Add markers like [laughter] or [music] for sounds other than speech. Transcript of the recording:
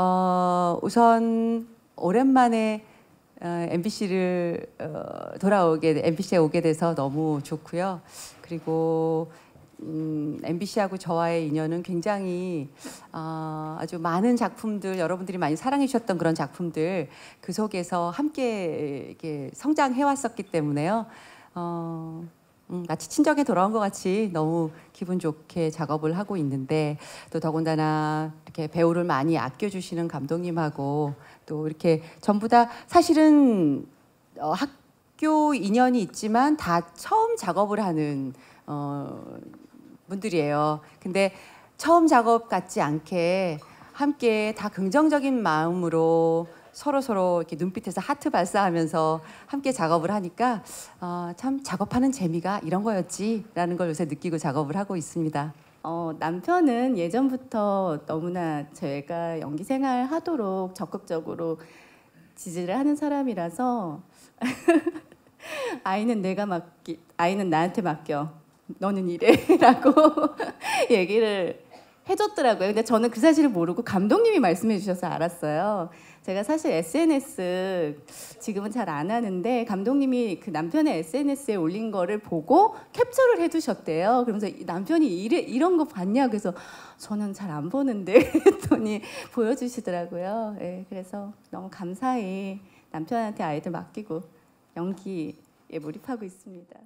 어, 우선 오랜만에 어, MBC를 어, 돌아오게 MBC에 오게 돼서 너무 좋고요. 그리고 음, MBC하고 저와의 인연은 굉장히 어, 아주 많은 작품들 여러분들이 많이 사랑해 주셨던 그런 작품들 그 속에서 함께 이렇게 성장해 왔었기 때문에요. 어, 음, 마치 친정에 돌아온 것 같이 너무 기분 좋게 작업을 하고 있는데 또 더군다나 이렇게 배우를 많이 아껴주시는 감독님하고 또 이렇게 전부 다 사실은 어, 학교 인연이 있지만 다 처음 작업을 하는 어, 분들이에요. 근데 처음 작업 같지 않게 함께 다 긍정적인 마음으로 서로 서로 이렇게 눈빛에서 하트 발사하면서 함께 작업을 하니까 어, 참 작업하는 재미가 이런 거였지라는 걸 요새 느끼고 작업을 하고 있습니다. 어, 남편은 예전부터 너무나 제가 연기 생활 하도록 적극적으로 지지를 하는 사람이라서 [laughs] 아이는 내가 맡기 아이는 나한테 맡겨 너는 이래라고 [laughs] [laughs] 얘기를 해줬더라고요. 근데 저는 그 사실을 모르고 감독님이 말씀해 주셔서 알았어요. 제가 사실 SNS 지금은 잘 안 하는데 감독님이 그 남편의 SNS에 올린 거를 보고 캡처를 해 두셨대요. 그러면서 이 남편이 이래, 이런 거 봤냐 그래서 저는 잘 안 보는데 [laughs] 했더니 보여주시더라고요. 예, 그래서 너무 감사히 남편한테 아이들 맡기고 연기에 몰입하고 있습니다.